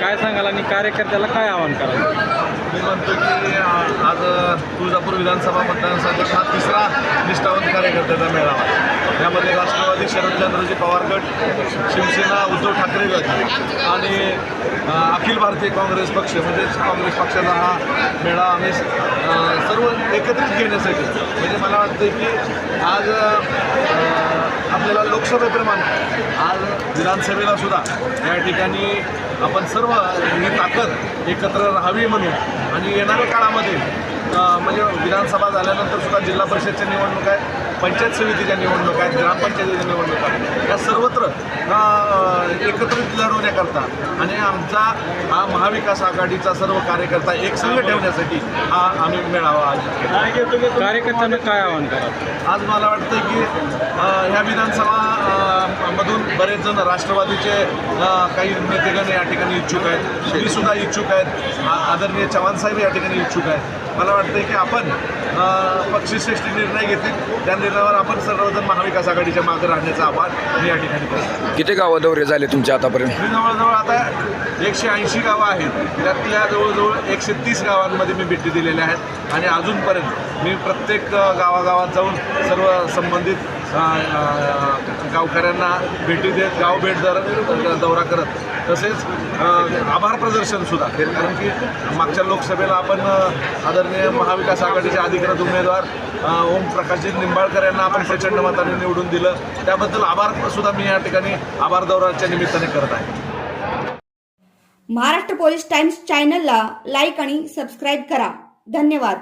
काय सांगाल आणि कार्यकर्त्याला काय आवाहन कराल? मी म्हणतो की आज तुळजापूर विधानसभा मतदारसंघात हा तिसरा निष्ठावंत कार्यकर्त्याचा मेळावा यामध्ये राष्ट्रवादी शरदचंद्रजी पवार गट शिवसेना उद्धव ठाकरे गट आणि अखिल भारतीय काँग्रेस पक्ष म्हणजेच काँग्रेस पक्षाचा हा मेळावा आम्ही सर्व एकत्रित घेण्यासाठी म्हणजे मला वाटतं की आज आपल्याला लोकसभेप्रमाणे आज विधानसभेला सुद्धा या ठिकाणी आपण सर्व ही ताकद एकत्र राहावी म्हणून आणि येणाऱ्या काळामध्ये म्हणजे विधानसभा झाल्यानंतर सुद्धा जिल्हा परिषदच्या निवडणूक आहेत पंचायत समितीच्या निवडणूक आहेत ग्रामपंचायतीच्या निवडणूक आहेत. अ, एकत्रित लढवण्याकरता. आणि आमचा हा महाविकास आघाडीचा सर्व कार्यकर्ता एक संघ ठेवण्यासाठी हा आम्ही मेळावा आयोजित केला. कार्यकर्त्यांना काय आवाहन कराल? आज मला वाटतं की ह्या विधानसभा मधून बरेच जण राष्ट्रवादीचे काही नेतेगण या ठिकाणी इच्छुक आहेत. मी सुद्धा इच्छुक आहेत. आदरणीय चव्हाण साहेब या ठिकाणी इच्छुक आहेत. मला वाटतं की आपण पक्षश्रेष्ठी निर्णय घेतील. त्या निर्णयावर आपण सर्वजण महाविकास आघाडीच्या मागे राहण्याचं आवाहन मी या ठिकाणी करतो. किती गावं दौरे झाले तुमच्या आतापर्यंत? मी जवळजवळ आता एकशे ऐंशी गावं आहेत. त्यातल्या जवळजवळ एकशे तीस गावांमध्ये मी भेटी दिलेल्या आहेत. आणि अजूनपर्यंत मी प्रत्येक गावागावात जाऊन सर्व संबंधित गावकऱ्यांना भेटी देत गाव भेट दर दौरा करत. तसेच आभार प्रदर्शनसुद्धा कारण की मागच्या लोकसभेला आपण अ, आदरणीय महाविकास आघाडीचे अधिकृत उमेदवार ओम प्रकाशजी निंबाळकर यांना आपण प्रचंड मताने निवडून दिलं. त्याबद्दल आभार सुद्धा मी या ठिकाणी आभार दौऱ्याच्या निमित्ताने करत आहे. महाराष्ट्र पोलीस टाइम्स चॅनलला लाईक आणि सबस्क्राईब करा. धन्यवाद.